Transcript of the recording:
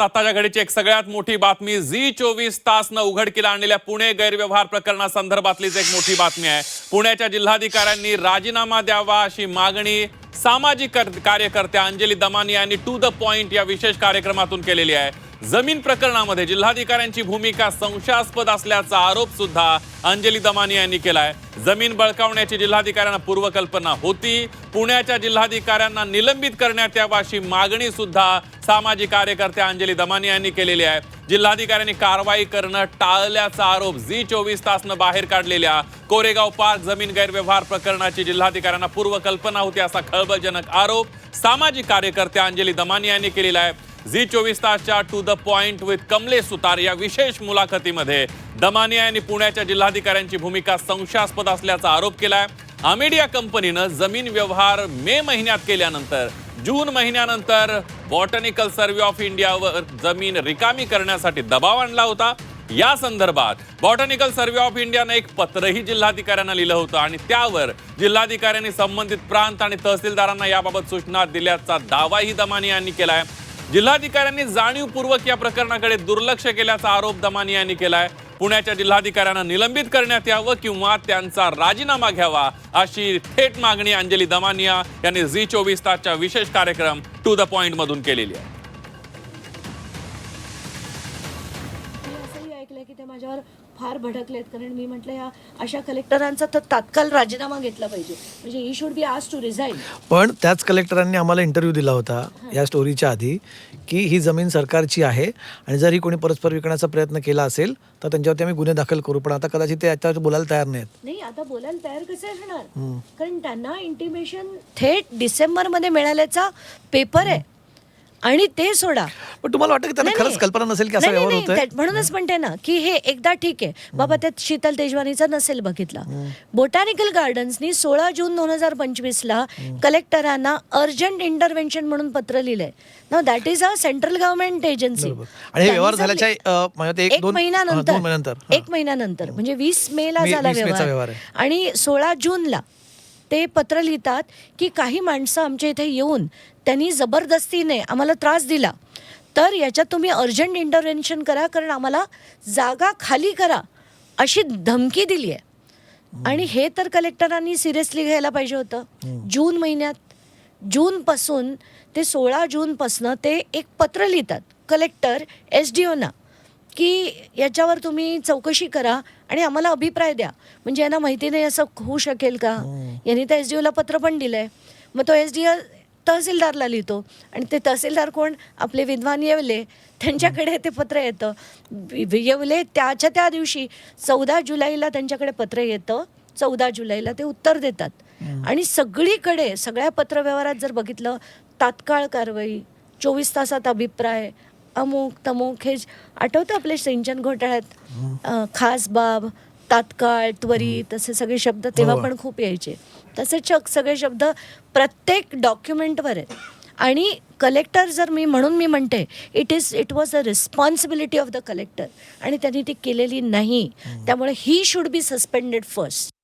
आताच्या घडीची एक सगळ्यात मोठी बातमी झी चोवीस तास न उघडकीला आणलेल्या पुणे गैरव्यवहार प्रकरणासंदर्भातलीच एक मोठी बातमी आहे. पुण्याच्या जिल्हाधिकाऱ्यांनी राजीनामा द्यावा अशी मागणी सामाजिक कार्यकर्त्या अंजली दमानी यांनी टू द पॉइंट या विशेष कार्यक्रमातून केलेली आहे. जमीन प्रकरणामध्ये जिल्हाधिकाऱ्यांची भूमिका संशयास्पद असल्याचा आरोप सुद्धा अंजली दमानी यांनी केलाय. जमीन बळकावण्याची जिल्हाधिकाऱ्यांना पूर्वकल्पना होती. पुण्याच्या जिल्हाधिकाऱ्यांना निलंबित करण्यात यावं अशी मागणी सुद्धा सामाजिक कार्यकर्त्या अंजली दमानी यांनी केलेली आहे. जिल्हाधिकाऱ्यांनी कारवाई करणं टाळल्याचा आरोप झी चोवीस तासनं बाहेर काढलेल्या कोरेगाव पार्क जमीन गैरव्यवहार प्रकरणाची जिल्हाधिकाऱ्यांना पूर्वकल्पना होती असा खळबळजनक आरोप सामाजिक कार्यकर्त्या अंजली दमानी यांनी केलेला आहे. झी चोवीस तासच्या to the point with Kamlesh Sutar या विशेष मुलाखतीमध्ये दमानिया यांनी पुण्याच्या जिल्हाधिकाऱ्यांची भूमिका संशयास्पद असल्याचा आरोप केलाय. अमेडिया कंपनीनं जमीन व्यवहार मे महिन्यात केल्यानंतर जून महिन्यानंतर बॉटनिकल सर्व्हे ऑफ इंडियावर जमीन रिकामी करण्यासाठी दबाव आणला होता. या संदर्भात बॉटनिकल सर्व्हे ऑफ इंडियानं एक पत्रही जिल्हाधिकाऱ्यांना लिहिलं होतं आणि त्यावर जिल्हाधिकाऱ्यांनी संबंधित प्रांत आणि तहसीलदारांना याबाबत सूचना दिल्याचा दावाही दमानी यांनी केलाय. जिल्हाधिकाऱ्यांनी जाणीवपूर्वक या प्रकरणाकडे दुर्लक्ष केल्याचा आरोप दमानी यांनी केलाय. पुण्याच्या जिल्हाधिकाऱ्यांना निलंबित करण्यात यावं किंवा त्यांचा राजीनामा घ्यावा अशी थेट मागणी अंजली दमानिया यांनी झी चोवीस तासच्या विशेष कार्यक्रम टू द पॉइंट मधून केलेली आहे. की ते माझ्यावर फार भडकलेत. कारण मी म्हटलं या अशा कलेक्टरांचा तर तात्काळ राजीनामा घेतला पाहिजे. म्हणजे ही शुड बी आज टू रिझाईन पण त्याच कलेक्टरांनी आम्हाला इंटरव्ह्यू दिला होता या स्टोरीच्या आधी की ही जमीन सरकारची आहे आणि जर ही कोणी परस्पर विकण्याचा प्रयत्न केला असेल तर त्यांच्यावरती आम्ही गुन्हे दाखल करू. पण आता कदाचित ते याच्यावर बोलायला तयार नाहीत. नाही आता बोलायला तयार कसे असणार? कारण त्यांना इंटिमेशन थेट डिसेंबरमध्ये मिळाल्याचा पेपर आहे. आणि ते सोडा. पण तुम्हाला वाटतं की त्यांना नाही, खरंच नाही. कल्पना नसेल की असा नाही, व्यवहार नाही, होतोय? नाही, त्या- म्हणूनच म्हणते ना की हे एकदा ठीक आहे. बाबा त्यात शीतल तेजवानीचा नसेल बघितला. बोटॅनिकल गार्डन्सनी सोळा जून दोन हजार पंचवीस ला कलेक्टरांना अर्जंट इंटरव्हेन्शन म्हणून पत्र लिहिलंय. ना that is a central government agency बरोबर. आणि हे व्यवहार झाल्याच्या अं, एक एक दोन हा, दोन महिन्यानंतर. हा. एक महिन्यानंतर. म्हणजे वीस मे ला झाला वीस मेचा व्यवहार. व्यवहार आहे. आणि सोळा जूनला ते पत्र लिहितात की काही माणसं आमच्या इथे येऊन त्यांनी जबरदस्तीने आम्हाला त्रास दिला. तर याच्यात तुम्ही अर्जंट इंटरव्हेन्शन करा कारण आम्हाला जागा खाली करा अशी धमकी दिली आहे. आणि हे तर कलेक्टरांनी सिरियसली घ्यायला पाहिजे होतं. जून महिन्यात जूनपासून ते सोळा जूनपासनं ते एक पत्र लिहितात. कलेक्टर एस डी ओना की याच्यावर तुम्ही चौकशी करा आणि आम्हाला अभिप्राय द्या. म्हणजे यांना माहिती नाही असं होऊ शकेल का? यांनी त्या एस डी ओला पत्र पण दिलंय. मग तो एस डी ओ तहसीलदारला लिहितो. आणि ते तहसीलदार कोण? आपले विद्वान येवले. त्यांच्याकडे ते पत्र येतं. येवले त्याच्या त्या दिवशी चौदा जुलैला त्यांच्याकडे पत्र येतं. चौदा जुलैला ते उत्तर देतात. आणि सगळीकडे सगळ्या पत्रव्यवहारात जर बघितलं तात्काळ कारवाई चोवीस तासात अभिप्राय अमुक तमुक हे आठवतं आपले सिंचन घोटाळ्यात? खास बाब तात्काळ त्वरित असे सगळे शब्द तेव्हा हो. पण खूप यायचे. तसे चक सगळे शब्द प्रत्येक डॉक्युमेंटवर आहेत. आणि कलेक्टर जर मी म्हणून मी म्हणते it is it was a responsibility of the collector आणि त्यांनी ती केलेली नाही. त्यामुळे he should be suspended first